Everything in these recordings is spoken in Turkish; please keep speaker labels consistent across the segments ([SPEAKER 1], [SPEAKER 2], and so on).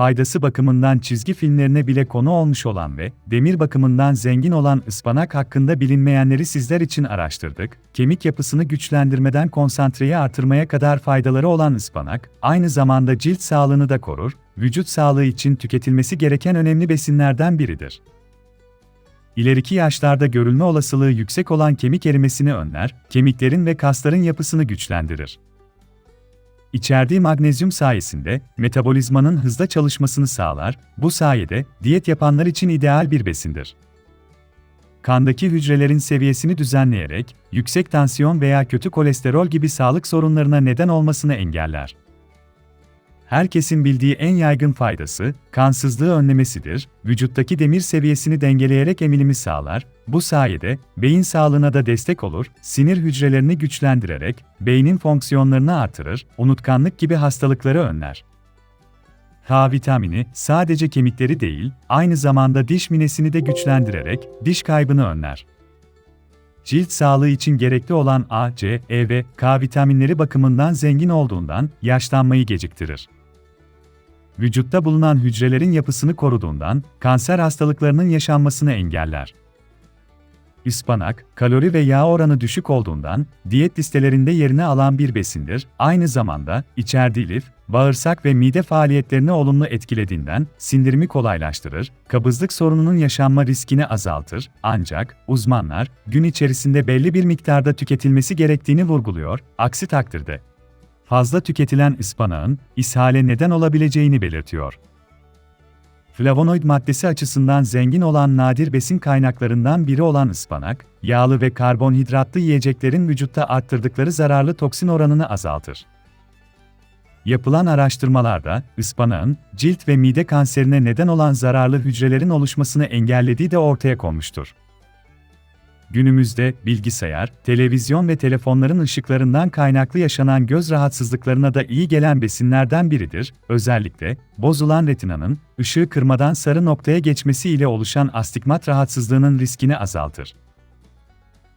[SPEAKER 1] faydası bakımından çizgi filmlerine bile konu olmuş olan ve demir bakımından zengin olan ıspanak hakkında bilinmeyenleri sizler için araştırdık. Kemik yapısını güçlendirmeden konsantreyi artırmaya kadar faydaları olan ıspanak, aynı zamanda cilt sağlığını da korur, vücut sağlığı için tüketilmesi gereken önemli besinlerden biridir. İleriki yaşlarda görülme olasılığı yüksek olan kemik erimesini önler, kemiklerin ve kasların yapısını güçlendirir. İçerdiği magnezyum sayesinde metabolizmanın hızla çalışmasını sağlar, bu sayede diyet yapanlar için ideal bir besindir. Kandaki hücrelerin seviyesini düzenleyerek yüksek tansiyon veya kötü kolesterol gibi sağlık sorunlarına neden olmasını engeller. Herkesin bildiği en yaygın faydası, kansızlığı önlemesidir, vücuttaki demir seviyesini dengeleyerek emilimi sağlar, bu sayede beyin sağlığına da destek olur, sinir hücrelerini güçlendirerek beynin fonksiyonlarını artırır, unutkanlık gibi hastalıkları önler. K vitamini sadece kemikleri değil, aynı zamanda diş minesini de güçlendirerek diş kaybını önler. Cilt sağlığı için gerekli olan A, C, E ve K vitaminleri bakımından zengin olduğundan yaşlanmayı geciktirir. Vücutta bulunan hücrelerin yapısını koruduğundan kanser hastalıklarının yaşanmasını engeller. Ispanak, kalori ve yağ oranı düşük olduğundan diyet listelerinde yerini alan bir besindir. Aynı zamanda içerdiği lif, bağırsak ve mide faaliyetlerini olumlu etkilediğinden sindirimi kolaylaştırır, kabızlık sorununun yaşanma riskini azaltır. Ancak uzmanlar gün içerisinde belli bir miktarda tüketilmesi gerektiğini vurguluyor. Aksi takdirde fazla tüketilen ıspanağın ishale neden olabileceğini belirtiyor. Flavonoid maddesi açısından zengin olan nadir besin kaynaklarından biri olan ıspanak, yağlı ve karbonhidratlı yiyeceklerin vücutta arttırdıkları zararlı toksin oranını azaltır. Yapılan araştırmalarda ıspanağın cilt ve mide kanserine neden olan zararlı hücrelerin oluşmasını engellediği de ortaya konmuştur. Günümüzde bilgisayar, televizyon ve telefonların ışıklarından kaynaklı yaşanan göz rahatsızlıklarına da iyi gelen besinlerden biridir. Özellikle bozulan retinanın ışığı kırmadan sarı noktaya geçmesi ile oluşan astigmat rahatsızlığının riskini azaltır.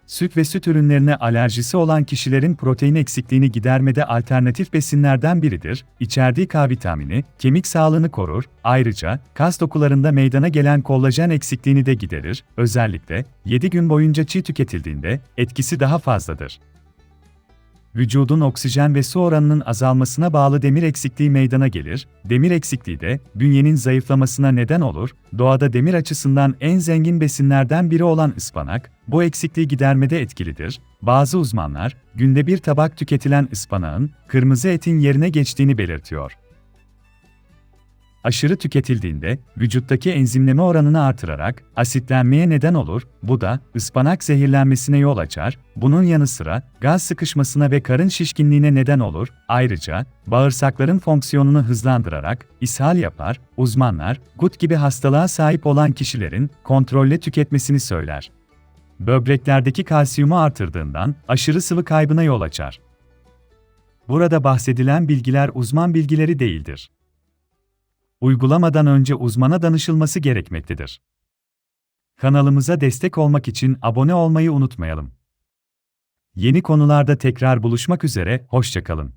[SPEAKER 1] Süt ve süt ürünlerine alerjisi olan kişilerin protein eksikliğini gidermede alternatif besinlerden biridir. İçerdiği K vitamini, kemik sağlığını korur, ayrıca kas dokularında meydana gelen kollajen eksikliğini de giderir. Özellikle 7 gün boyunca çiğ tüketildiğinde etkisi daha fazladır vücudun oksijen ve su oranının azalmasına bağlı demir eksikliği meydana gelir. Demir eksikliği de bünyenin zayıflamasına neden olur. Doğada demir açısından en zengin besinlerden biri olan ıspanak, bu eksikliği gidermede etkilidir. Bazı uzmanlar, günde bir tabak tüketilen ıspanağın, kırmızı etin yerine geçtiğini belirtiyor aşırı tüketildiğinde vücuttaki enzimleme oranını artırarak asitlenmeye neden olur. Bu da ıspanak zehirlenmesine yol açar. Bunun yanı sıra gaz sıkışmasına ve karın şişkinliğine neden olur. Ayrıca bağırsakların fonksiyonunu hızlandırarak ishal yapar. Uzmanlar gut gibi hastalığa sahip olan kişilerin kontrolle tüketmesini söyler. Böbreklerdeki kalsiyumu artırdığından aşırı sıvı kaybına yol açar. Burada bahsedilen bilgiler uzman bilgileri değildir uygulamadan önce uzmana danışılması gerekmektedir. Kanalımıza destek olmak için abone olmayı unutmayalım. Yeni konularda tekrar buluşmak üzere, hoşçakalın.